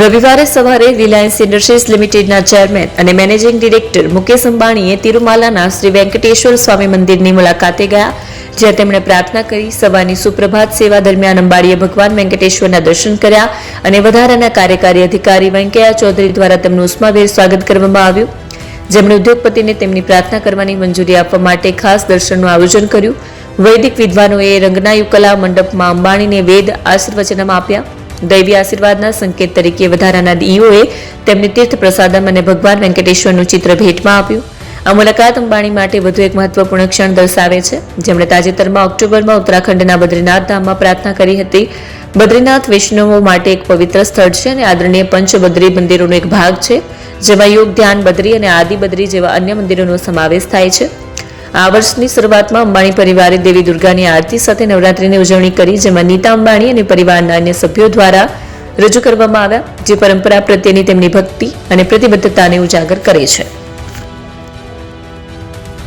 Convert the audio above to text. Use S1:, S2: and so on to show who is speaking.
S1: રવિવારે સવારે Reliance Industries લિમિટેડના ચેરમેન અને મેનેજિંગ ડિરેક્ટર મુકેશ અંબાણીએ તિરુમાલાના શ્રી વેંકટેશ્વર સ્વામી મંદિરની મુલાકાતે ગયા, જ્યાં તેમણે પ્રાર્થના કરી સવારની સુપ્રભાત સેવા દરમિયાન અંબાણીએ ભગવાન વેંકટેશ્વરના દર્શન કર્યા અને વધારાના કાર્યકારી અધિકારી વેંકૈયા ચૌધરી દ્વારા તેમનું ઉષ્માભેર સ્વાગત કરવામાં આવ્યું. જેમણે ઉદ્યોગપતિને તેમની પ્રાર્થના કરવાની મંજૂરી આપવા માટે ખાસ દર્શનનું આયોજન કર્યું. વૈદિક વિદ્વાનોએ રંગનાયુ કલા મંડપમાં અંબાણીને વેદ આશીર્વચનમાં આપ્યા. દૈવી આશીર્વાદના સંકેત તરીકે વધારાના દીઓએ તેમને તીર્થ પ્રસાદમ અને ભગવાન વેંકટેશ્વરનું ચિત્ર ભેટમાં આપ્યું. આ મુલાકાત અંબાણી માટે વધુ એક મહત્વપૂર્ણ ક્ષણ દર્શાવે છે. જેમણે તાજેતરમાં ઓક્ટોબરમાં ઉત્તરાખંડના બદ્રીનાથ ધામમાં પ્રાર્થના કરી હતી. બદ્રીનાથ વૈષ્ણવો માટે એક પવિત્ર સ્થળ છે અને આદરણીય પંચબદ્રી મંદિરોનો એક ભાગ છે. જેમાં યોગ ધ્યાન બદ્રી અને આદિ બદ્રી જેવા અન્ય મંદિરોનો સમાવેશ થાય છે. આ વર્ષની શરૂઆતમાં અંબાણી પરિવારે દેવી દુર્ગાની આરતી સાથે નવરાત્રીની ઉજવણી કરી, જેમાં નીતા અંબાણી અને પરિવારના અન્ય સભ્યો દ્વારા રજૂ કરવામાં આવ્યા, જે પરંપરા પ્રત્યેની તેમની ભક્તિ અને પ્રતિબદ્ધતાને ઉજાગર કરે છે.